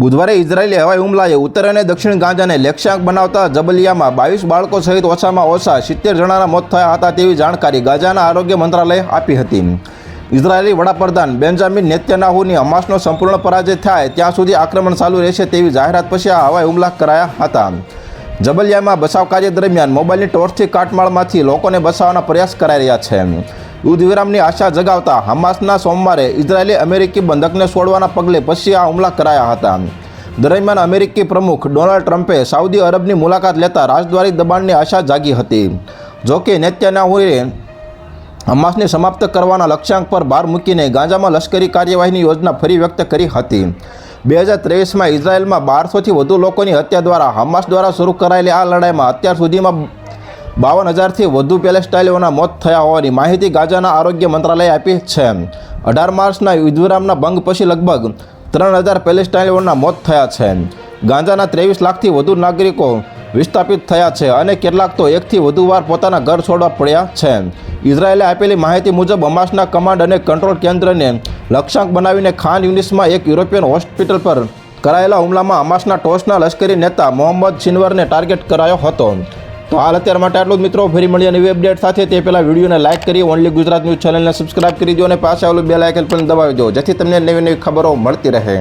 બુધવારે ઇઝરાયેલી હવાઈ હુમલાએ ઉત્તર અને દક્ષિણ ગાંજાને લક્ષ્યાંક બનાવતા જબલિયામાં બાવીસ બાળકો સહિત ઓછામાં ઓછા સિત્તેર જણાના મોત થયા હતા તેવી જાણકારી ગાઝાના આરોગ્ય મંત્રાલયે આપી હતી. ઇઝરાયેલી વડાપ્રધાન બેન્જામિન નેત્યાનાહુની હમાસનો સંપૂર્ણ પરાજય થાય ત્યાં સુધી આક્રમણ ચાલુ રહેશે તેવી જાહેરાત પછી આ હવાઈ હુમલા કરાયા હતા. જબલિયામાં બચાવ કાર્ય દરમિયાન મોબાઈલની ટોર્ચથી કાટમાળમાંથી લોકોને બચાવવાના પ્રયાસ કરાઈ રહ્યા છે. યુદ્ધ વિરામની આશા જગાવતા હમાસના સોમવારે ઇઝરાયેલી અમેરિકી બંધકને છોડવાના પગલે પછી આ હુમલા કરાયા હતા. દરમિયાન અમેરિકી પ્રમુખ ડોનાલ્ડ ટ્રમ્પે સાઉદી અરબની મુલાકાત લેતા રાજદ્વારી દબાણની આશા જાગી હતી. જોકે નેત્યાનાહુએ હમાસને સમાપ્ત કરવાના લક્ષ્યાંક પર ભાર મૂકીને ગાંજામાં લશ્કરી કાર્યવાહીની યોજના ફરી વ્યક્ત કરી હતી. બે હજાર ત્રેવીસમાં ઇઝરાયેલમાં બારસોથી વધુ લોકોની હત્યા દ્વારા હમાસ દ્વારા શરૂ કરાયેલી આ લડાઈમાં અત્યાર સુધીમાં બાવન હજારથી વધુ પેલેસ્ટાઈનોના મોત થયા હોવાની માહિતી ગાઝાના આરોગ્ય મંત્રાલયે આપી છે. અઢાર માર્ચના યુદ્ધવિરામના ભંગ પછી લગભગ ત્રણ હજાર પેલેસ્ટાઈનોના મોત થયા છે. ગાંજાના ત્રેવીસ લાખથી વધુ નાગરિકો વિસ્થાપિત થયા છે અને કેટલાક તો એકથી વધુ વાર પોતાના ઘર છોડવા પડ્યા છે. ઇઝરાયેલે આપેલી માહિતી મુજબ હમાસના કમાન્ડ અને કંટ્રોલ કેન્દ્રને લક્ષ્યાંક બનાવીને ખાન યુનિસમાં એક યુરોપિયન હોસ્પિટલ પર કરાયેલા હુમલામાં હમાસના ટોચના લશ્કરી નેતા મોહમ્મદ સિનવરને ટાર્ગેટ કરાયો હતો. તો હાલ અત્યાર માટે આટલું જ મિત્રો. ફરી મળીએ નવી અપડેટ સાથે. તે પહેલાં વિડીયોને લાઇક કરી ઓનલી ગુજરાત ન્યૂઝ ચેનલને સબસ્ક્રાઇબ કરી દો અને પાછા આવેલું બે લાઇકન પણ દબાવી દો. જેથી તમને નવી નવી ખબરો મળતી રહે.